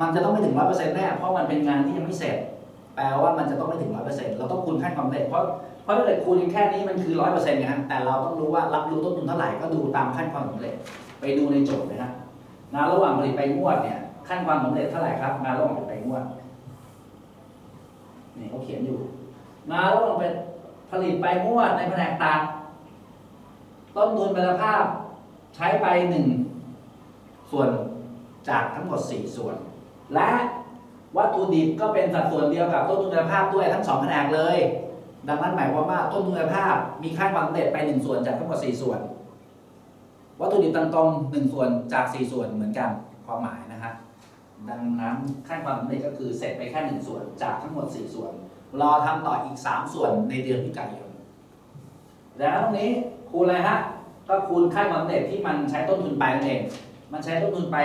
มันจะต้องไม่ถึงร้อยเปอร์เซ็นต์แน่เพราะมันเป็นงานที่ยังไม่เสร็จ แปลว่ามันจะต้องไม่ถึงร้อยเปอร์เซ็นต์เราต้องคูณขั้นความเร็จเพราะเพราะถ้าเกิดคูณแค่นี้มันคือร้อยเปอร์เซ็นต์นะฮะแต่เราต้องรู้ว่ารับรู้ต้นทุนเท่าไหร่ก็ดูตามขั้นความสำเร็จไปดูในโจทย์นะฮะงานระหว่างผลิตไปงวดเนี่ยขั้นความสำเร็จเท่าไหร่ครับงานระหว่างผลิตไปงวดนี่เขาเขียนอยู่งานระหว่างเป็นผลิตไปงวดในแผนกตัดต้นทุนคุณภาพใช้ไปหนึ่งส่วนจากทั้งหมดสี่ส่วน และวัตถุดิบก็เป็นสัดส่วนเดียวกับต้นทุนคุณภาพด้วยทั้งสองแผนกเลย ดังนั้นหมายความว่าต้นทุนคุณภาพมีค่าความสำเร็จไปหนึ่งส่วนจากทั้งหมดสี่ส่วน วัตถุดิบตรงๆหนึ่งส่วนจากสี่ส่วนเหมือนกันความหมายนะฮะดังนั้นขั้นความสำเร็จก็คือเสร็จไปแค่หนึ่งส่วนจากทั้งหมดสี่ส่วน รอทำต่ออีกสามส่วนในเดือนพฤศจิกายนดังนั้นตรงนี้คูณอะไรฮะก็คูณค่าความสำเร็จที่มันใช้ต้นทุนไปนั่นเองมันใช้ต้นทุนไป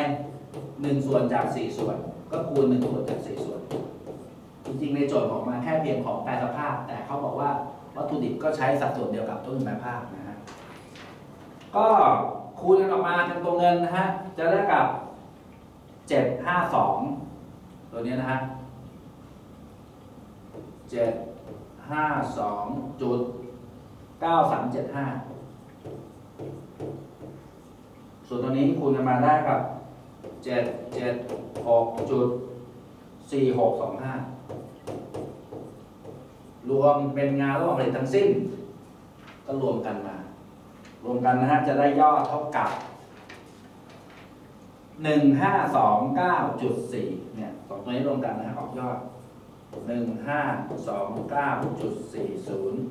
หนึ่งส่วนจากสี่ส่วน ก็คูณหนึ่งส่วนจากสี่ส่วน จริงๆ ในโจทย์ออกมาแค่เพียงของแปรสภาพ แต่เขาบอกว่าวัตถุดิบก็ใช้สัดส่วนเดียวกับต้นทุนแปรภาพนะฮะก็คูณกันออกมาเป็นตัวเงินนะฮะจะได้กับเจ็ดห้าสองตัวนี้นะฮะเจ็ดห้าสองจุดเก้าสามเจ็ดห้าส่วนตัวนี้คูณกันมาได้กับ เจ็ดเจ็ดหกจุดสี่หกสองห้ารวมเป็นงานระหว่างผลิตทั้งสิ้น ก็รวมกันมา รวมกันนะฮะจะได้ยอดเท่ากับหนึ่งห้าสองเก้าจุดสี่เนี่ยสองตัวนี้รวมกันนะฮะออกยอดหนึ่งห้าสองเก้าจุดสี่ศูนย์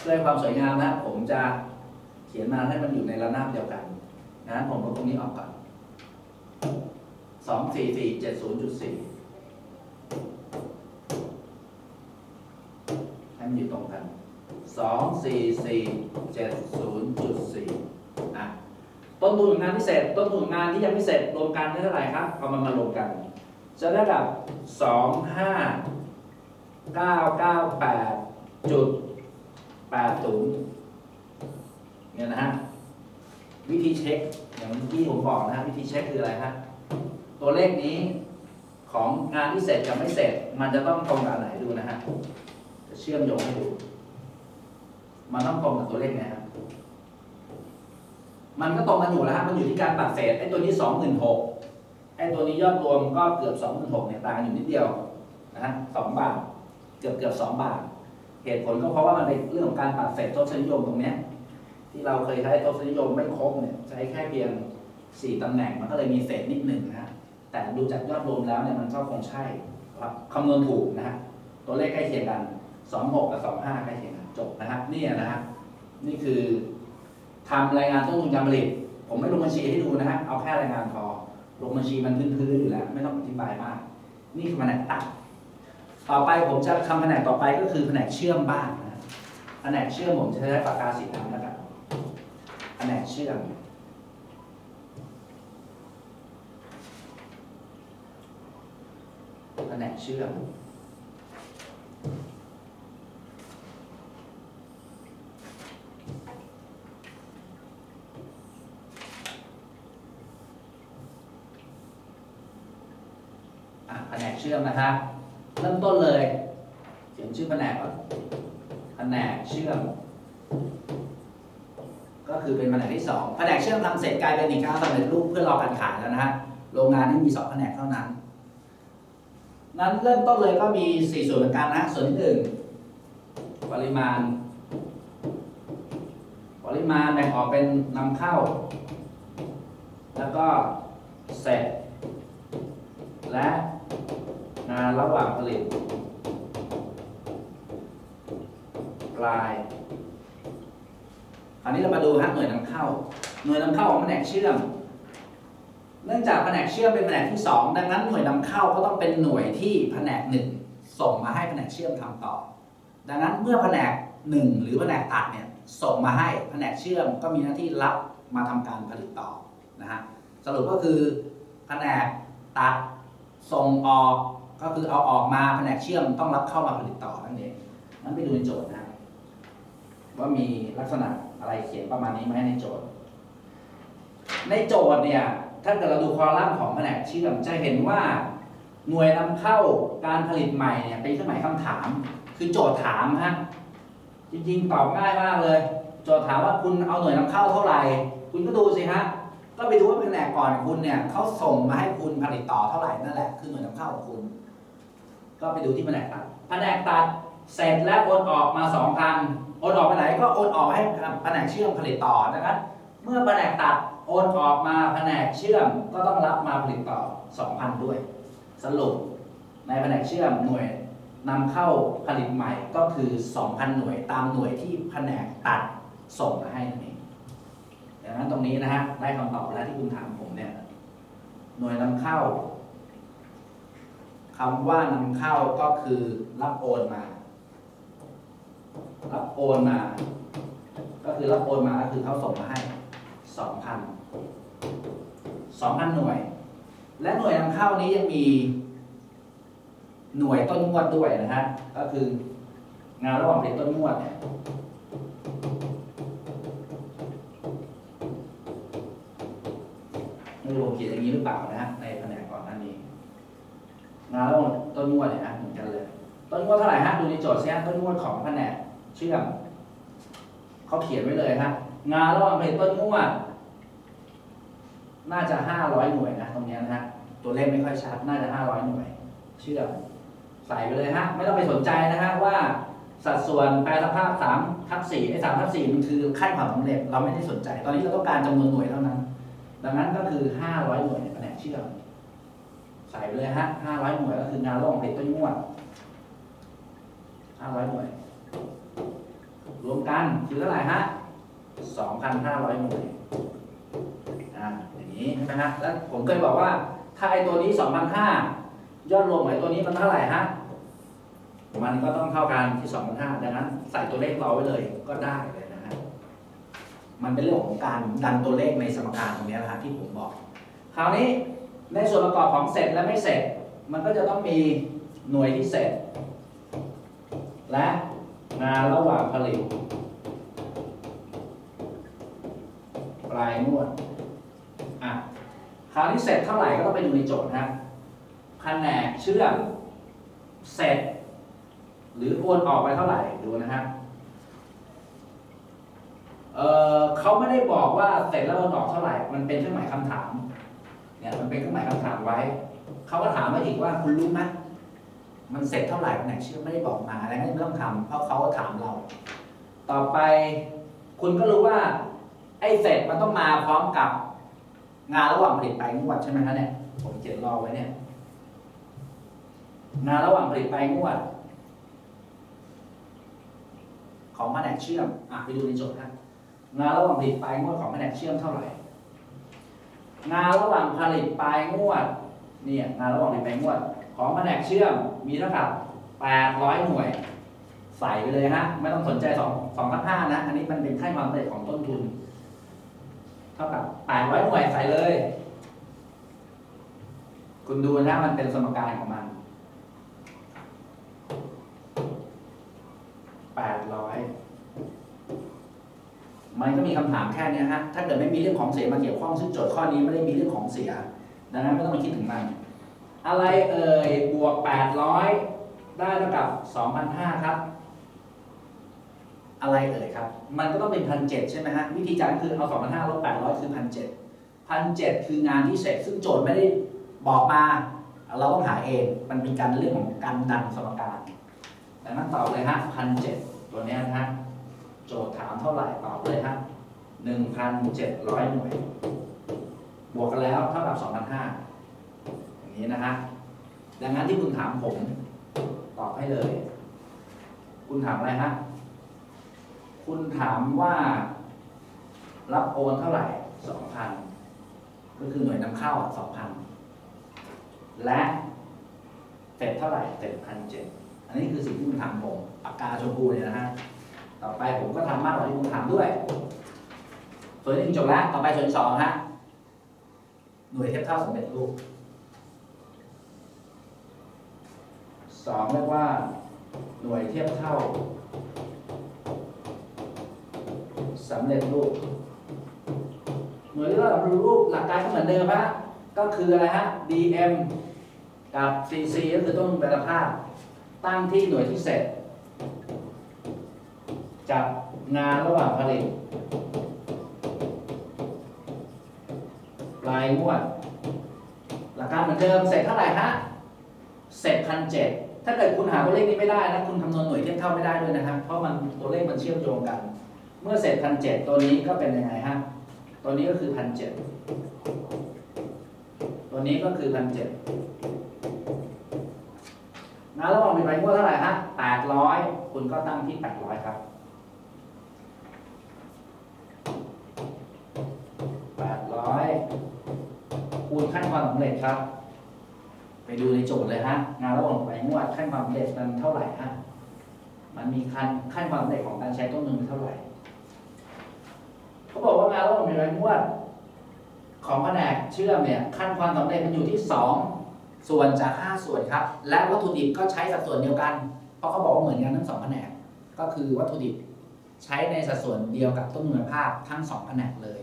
เพื่อความสวยงามนะผมจะเขียนมาให้มันอยู่ในระนาบเดียวกัน นะผมลบตรงนี้ออกก่อน สองสี่สี่เจ็ดศูนย์จุดสี่ให้มันอยู่ตรงกันสองสี่สี่เจ็ดศูนย์จุดสี่อะต้นทุนของงานที่เสร็จต้นทุนของงานที่ยังไม่เสร็จรวมกันได้เท่าไหร่ครับเอามันมารวมกัน จะได้กับสองห้าเก้าเก้าแปดจุดแปดศูนย์เนี่ยนะฮะวิธีเช็คอย่างที่ผมบอกนะฮะวิธีเช็คคืออะไรฮะ ตัวเลขนี้ของงานที่เสร็จกับไม่เสร็จ มันจะต้องตรงกับอันไหนดูนะฮะจะเชื่อมโยงให้ดู มันต้องตรงกับตัวเลขไหนครับมันก็ตรงกันอยู่แล้วฮะมันอยู่ที่การตัดเศษไอ้ตัวนี้สองหมื่นหกไอ้ตัวนี้ยอดรวมก็เกือบสองหมื่นหกเนี่ยต่างกันอยู่นิดเดียวนะฮะสองบาทเกือบเกือบสองบาท เหตุผลก็เพราะว่ามันเป็นเรื่องของการตัดเศษทศนิยมตรงเนี้ยที่เราเคยใช้ทศนิยมไม่ครบเนี่ยใช้แค่เพียงสี่ตำแหน่งมันก็เลยมีเศษนิดหนึ่งนะฮะ แต่ดูจากยอดรวมแล้วเนี่ยมันก็คงใช่ครับคำนวณถูกนะฮะตัวเลขใกล้เคียงกันสองหกกับสองห้าใกล้เคียงกันจบนะฮะนี่นะฮะนี่คือทำรายงานต้นทุนการผลิต ผมไม่ลงบัญชีให้ดูนะฮะเอาแค่รายงานพอลงบัญชีมันพื้นๆอยู่แล้ว ไม่ต้องอธิบายมาก นี่คือแผนกตัดต่อไปผมจะทำแผนกต่อไปก็คือแผนกเชื่อมบ้านนะแผนกเชื่อมผมจะใช้ปากกาสีดำแล้วกันแผนกเชื่อม แผนเชื่อมแผนกเชื่อมนะครับ เริ่มต้นเลยเขียนชื่อแผนกก่อนแผนกเชื่อม ก็คือเป็นแผนกที่สองแผนกเชื่อมทำเสร็จกลายเป็นสินค้าสำเร็จรูปเพื่อรอการขายแล้วนะฮะโรงงานนี่มีสองแผนกเท่านั้น นั้นเริ่มต้นเลยก็มีสี่ส่วนเหมือนกันนะ ส่วนที่หนึ่งปริมาณ ปริมาณแบ่งออกเป็นนำเข้า แล้วก็เสร็จ และงานระหว่างผลิตปลายคราวนี้เรามาดูฮะหน่วยนำเข้า หน่วยนำเข้าของแผนกเชื่อม เนื่องจากแผนกเชื่อมเป็นแผนกที่สองดังนั้นหน่วยนำเข้าก็ต้องเป็นหน่วยที่แผนกหนึ่งส่งมาให้แผนกเชื่อมทำต่อ ดังนั้นเมื่อแผนกหนึ่งหรือแผนกตัดเนี่ยส่งมาให้แผนกเชื่อมก็มีหน้าที่รับมาทำการผลิตต่อนะฮะสรุปก็คือแผนกตัดส่งออกก็คือเอาออกมาแผนกเชื่อมต้องรับเข้ามาผลิตต่อนั่นเองนั้นไปดูในโจทย์นะว่ามีลักษณะอะไรเขียนประมาณนี้ไหมในโจทย์ ในโจทย์เนี่ย ถ้าเกิดเราดูคอลัมน์ของแผนกชื่อมจะเห็นว่าหน่วยนำเข้าการผลิตใหม่เนี่ยเป็นเครื่องหมายคำถาม คือโจทย์ถามฮะจริงๆตอบง่ายมากเลย โจทย์ถามว่าคุณเอาหน่วยนำเข้าเท่าไหร่ คุณก็ดูสิฮะก็ไปดูว่าแผนกก่อนคุณเนี่ยเขาส่งมาให้คุณผลิตต่อเท่าไหร่นั่นแหละคือหน่วยนำเข้าของคุณ ก็ไปดูที่แผนกตัดแผนกตัดเสร็จแล้วโอนออกมา2,000โอนออกไปไหนก็โอนออกให้แผนกเชื่อมผลิตต่อนะครับ เมื่อแผนกตัด โอนออกมาแผนกเชื่อมก็ต้องรับมาผลิตต่อ 2,000 ด้วย สรุปในแผนกเชื่อมหน่วยนำเข้าผลิตใหม่ก็คือ 2,000 หน่วยตามหน่วยที่แผนกตัดส่งมาให้นั่นเองดังนั้นตรงนี้นะฮะได้คำตอบแล้วที่คุณถามผมเนี่ยหน่วยนำเข้าคำว่านำเข้าก็คือรับโอนมา รับโอนมา ก็คือรับโอนมาก็คือเขาส่งมาให้ สองพันสองพันหน่วย และหน่วยนำเข้านี้ยังมีหน่วยต้นงวดด้วยนะฮะ ก็คืองานระหว่างผลิตต้นงวดเนี่ยไม่รู้ผมเขียนอย่างนี้หรือเปล่านะฮะในแผนกก่อนหน้านี้ งานระหว่างต้นงวดเนี่ยนะเหมือนกันเลย ต้นงวดเท่าไหร่ฮะดูในโจทย์ซิฮะต้นงวดของแผนกเชื่อมเขาเขียนไว้เลยฮะงานระหว่างผลิตต้นงวด น่าจะห้าร้อยหน่วยนะตรงนี้นะฮะตัวเลขไม่ค่อยชัดน่าจะห้าร้อยหน่วย เชื่อใส่ไปเลยฮะไม่ต้องไปสนใจนะฮะว่าสัดส่วนแปรสภาพสามทับสี่ไอ้สามทับสี่มันคือขั้นความสำเร็จเราไม่ได้สนใจ ตอนนี้เราต้องการจำนวนหน่วยเท่านั้น ดังนั้นก็คือห้าร้อยหน่วยในแผนกเชื่อมใส่ไปเลยฮะห้าร้อยหน่วยก็คืองานระหว่างผลิตต้นงวดห้าร้อยหน่วย รวมกันคือเท่าไหร่ฮะ2,500หน่วยอ่าอย่า นี้ใช่ไหมฮะแล้วผมเคยบอกว่าถ้าไอตัวนี้2,500ยอดรวมของไอตัวนี้มันเท่าไหร่ฮะมันก็ต้องเท่ากันที่2,500ดังนั้นใส่ตัวเลขรอไว้เลยก็ได้เลยนะฮะมันเป็นเรื่องของการดันตัวเลขในสมการตรงนี้นะฮะที่ผมบอก คราวนี้ในส่วนประกอบของเสร็จและไม่เสร็จ มันก็จะต้องมีหน่วยที่เสร็จ และงานระหว่างผลิตปลายนวด อะคราวนี้เสร็จเท่าไหร่ก็ต้องไปดูในโจทย์นะแผนกเชื่อมเสร็จ หรือโอนออกไปเท่าไหร่ดูนะฮะเเขาไม่ได้บอกว่าเสร็จแล้วโอนออกเท่าไหร่ มันเป็นเครื่องหมายคำถาม เนี่ยมันเป็นเครื่องหมายคำถามไว้ เขาก็ถามมาอีกว่าคุณรู้ไหมมันเสร็จเท่าไหร่แผนกเชื่อมไม่ได้บอกมาอะไรไม่ต้องทำเพราะเขาก็ถามเรา ต่อไป คุณก็รู้ว่า ไอ้เสร็จมันต้องมาพร้อมกับ งานระหว่างผลิตไปงวดใช่ไหมคะเนี่ยผมเขียนรอไว้เนี่ย งานระหว่างผลิตไปงวด ของแผนกเชื่อมอะไปดูในโจทย์นะงานระหว่างผลิตปลายงวดของแผนกเชื่อมเท่าไหร่ งานระหว่างผลิตปลายงวดเนี่ยงานระหว่างผลิตปลายงวด ของแผนกเชื่อมมีเท่ากับ800หน่วย ใส่ไปเลยฮะไม่ต้องสนใจ2 2ทับ5นะ อันนี้มันเป็นค่าความสำเร็จของต้นทุน เท่ากับ800หน่วยใส่เลย คุณดูนะมันเป็นสมการของมัน800มันก็มีคำถามแค่เนี้ยฮะ ถ้าเกิดไม่มีเรื่องของเสียมาเกี่ยวข้องซึ่งโจทย์ข้อนี้ไม่ได้มีเรื่องของเสีย ดังนั้นไม่ต้องไปคิดถึงมัน อะไรเอ่ย บวก 800 ได้เท่ากับ 2,500 ครับ อะไรเอ่ยครับ มันก็ต้องเป็นพันเใช่ไหมฮะ วิธีการคือเอา2,500ลบ800คือพันเจ็ดพันเจ็ดคืองานที่เสร็จ ซึ่งโจทย์ไม่ได้บอกมา เราต้องหาเอง มันเป็นการเรื่องของการดันสมการดังนั้นตอบเลยฮะพันเจ็ดตัวเนี้ยนะฮะ โจทย์ถามเท่าไหร่ตอบเลยฮะ1,700หน่วย บวกกันแล้วเท่ากับ2,500อย่างนี้นะฮะ ดังนั้นที่คุณถามผม ตอบให้เลย คุณถามอะไรฮะ คุณถามว่ารับโอนเท่าไหร่2,000ก็คือหน่วยนำเข้าสอะ2,000และเสร็จเท่าไหร่เสร็จพันเจ็ดอันนี้คือสิ่งที่คุณถามผมปากกาชมพูเนี่ยนะฮะต่อไปผมก็ทำมากกว่าที่คุณถามด้วย ส่วนที่หนึ่งจบแล้ว ต่อไปส่วนสองฮะหน่วยเทียบเท่าสำเร็จรูปสองเรียกว่าหน่วยเทียบเท่า สำเร็จรูปมน่วยที่เราดูรูปหลักการก็เหมือนเดิมฮะก็คืออะไรฮะ dm กับ cc ก็คือต้นทุนแปรภาพ ตั้งที่หน่วยที่เสร็จจับงานระหว่างผลิตรายงวด หลักการเหมือนเดิมเสร็จเท่าไหร่ฮะเสร็จพันเจ็ดถ้าเกิดคุณหาตัวเลขนี้ไม่ได้นะคุณคำนวณหน่วยเทียบเท่าไม่ได้ด้วยนะครับเพราะมันตัวเลขมันเชื่อมโยงกัน เมื่อเสร็จพันเจ็ดตัวนี้ก็เป็นยังไงฮะ ตัวนี้ก็คือพันเจ็ดตัวนี้ก็คือพันเจ็ดนะระหว่างมีใบงวดเท่าไหร่ฮะแปดร้อยคุณก็ตั้งที่แปดร้อยครับแปดร้อยคูณขั้นความสำเร็จครับ ไปดูในโจทย์เลยฮะ งานระหว่างใบงวดขั้นความสำเร็จมันเท่าไหร่ฮะ มันมีขั้นขั้นความสำเร็จของการใช้ต้นทุนเท่าไหร่ เขาบอกว่างานระหว่างมีใบงวด ของแผนกเชื่อมเนี่ยขั้นความสำเร็จมันอยู่ที่ 2 ส่วนจาก 5 ส่วนครับ และวัตถุดิบก็ใช้สัดส่วนเดียวกัน เพราะเขาบอกว่าเหมือนกันทั้งสองแผนกก็คือวัตถุดิบใช้ในสัดส่วนเดียวกับต้นทุนภาพทั้งสองแผนกเลย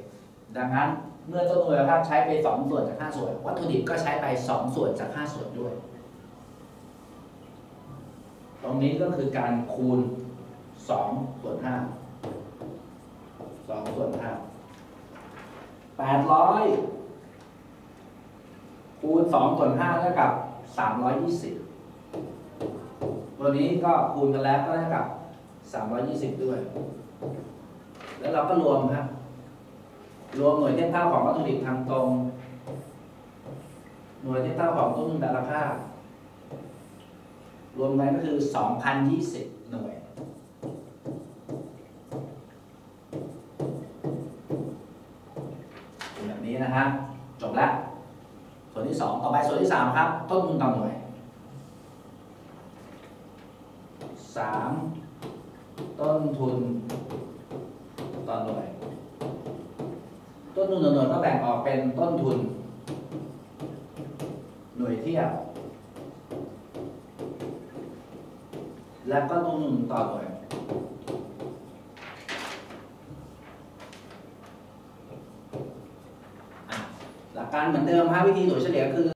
ดังนั้นเมื่อต้นทุนภาพใช้ไป 2 ส่วนจาก 5 ส่วน วัตถุดิบก็ใช้ไป 2 ส่วนจาก 5 ส่วนด้วย ตรงนี้ก็คือการคูณ2ส่วน5 2ส่วน5 แปดร้อยคูณสองส่วนห้าเท่ากับสามร้อยยี่สิบตัวนี้ก็คูณกันแล้วก็เท่ากับสามร้อยยี่สิบด้วย แล้วเราก็รวมครับรวมหน่วยเทียบเท่าของวัตถุดิบทางตรง หน่วยเทียบเท่าของต้นทุนแต่ละภารวมกันก็คือสองพันยี่สิบหน่วย ครับ ต้นทุนต่อหน่วยสามต้นทุนต่อหน่วย ต้นทุนต่อหน่วยก็แบ่งออกเป็นต้นทุน หน่วยเทียบ และก็ต้นทุนต่อหน่วยหลักการเหมือนเดิมฮะวิธีหน่วยเฉลี่ยคือ